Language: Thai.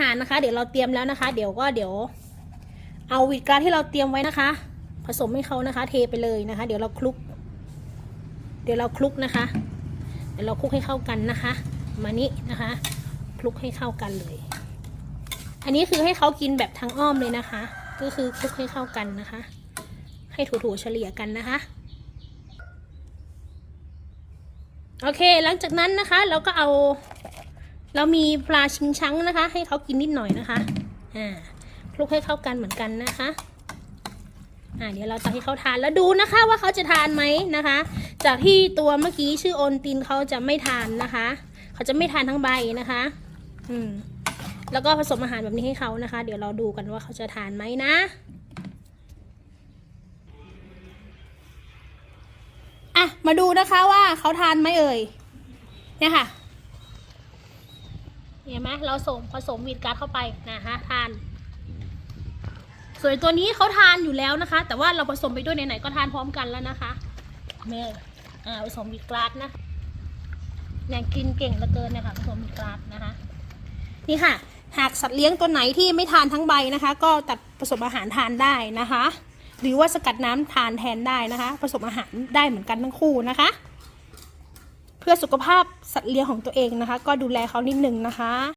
หารนะคะ เดี๋ยวเราเตรียมแล้วนะคะ เดี๋ยวก็เดี๋ยว เอาวีดกราที่เราเตรียมไว้นะคะ ผสมให้เขานะคะ เทไปเลยนะคะ เดี๋ยวเราคลุก เดี๋ยวเราคลุกนะคะ เดี๋ยวเราคลุกให้เข้ากันนะคะ มานี้นะคะคลุกให้เข้ากันเลย อันนี้คือให้เขากินแบบทางอ้อมเลยนะคะ ก็คือคลุกให้เข้ากันนะคะ ให้ถูๆเฉลี่ยกันนะคะโอเค หลังจากนั้นนะคะ เราก็เอา เรามีปลาชิงชังนะคะ ให้เขากินนิดหน่อยนะคะ อ่าคลุกให้เข้ากันเหมือนกันนะคะ อ่าเดี๋ยวเราจะให้เขาทานแล้วดูนะคะว่าเขาจะทานไหมนะคะ จากที่ตัวเมื่อกี้ชื่อโอนตินเขาจะไม่ทานนะคะ เขาจะไม่ทานทั้งใบนะคะ อืม แล้วก็ผสมอาหารแบบนี้ให้เขานะคะ เดี๋ยวเราดูกันว่าเขาจะทานไหมนะอะมาดูนะคะว่าเขาทานไหมเอ่ยเนี่ยค่ะ เห็นไหมเราส่งผสมวีดการ์ดเข้าไปนะคะทาน ส่วนตัวนี้เขาทานอยู่แล้วนะคะ แต่ว่าเราผสมไปด้วยไหนๆก็ทานพร้อมกันแล้วนะคะเมื่ออ่าผสมวีดการ์ดนะเนี่ยกินเก่งเหลือเกินนะคะผสมวีดการ์ดนะคะนี่ค่ะ หากสัตว์เลี้ยงตัวไหนที่ไม่ทานทั้งใบนะคะ ก็ตัดผสมอาหารทานได้นะคะ หรือว่าสกัดน้ำทานแทนได้นะคะ ผสมอาหารได้เหมือนกันทั้งคู่นะคะ เพื่อสุขภาพสัตว์เลี้ยงของตัวเองนะคะ ก็ดูแลเขานิดนึงนะคะ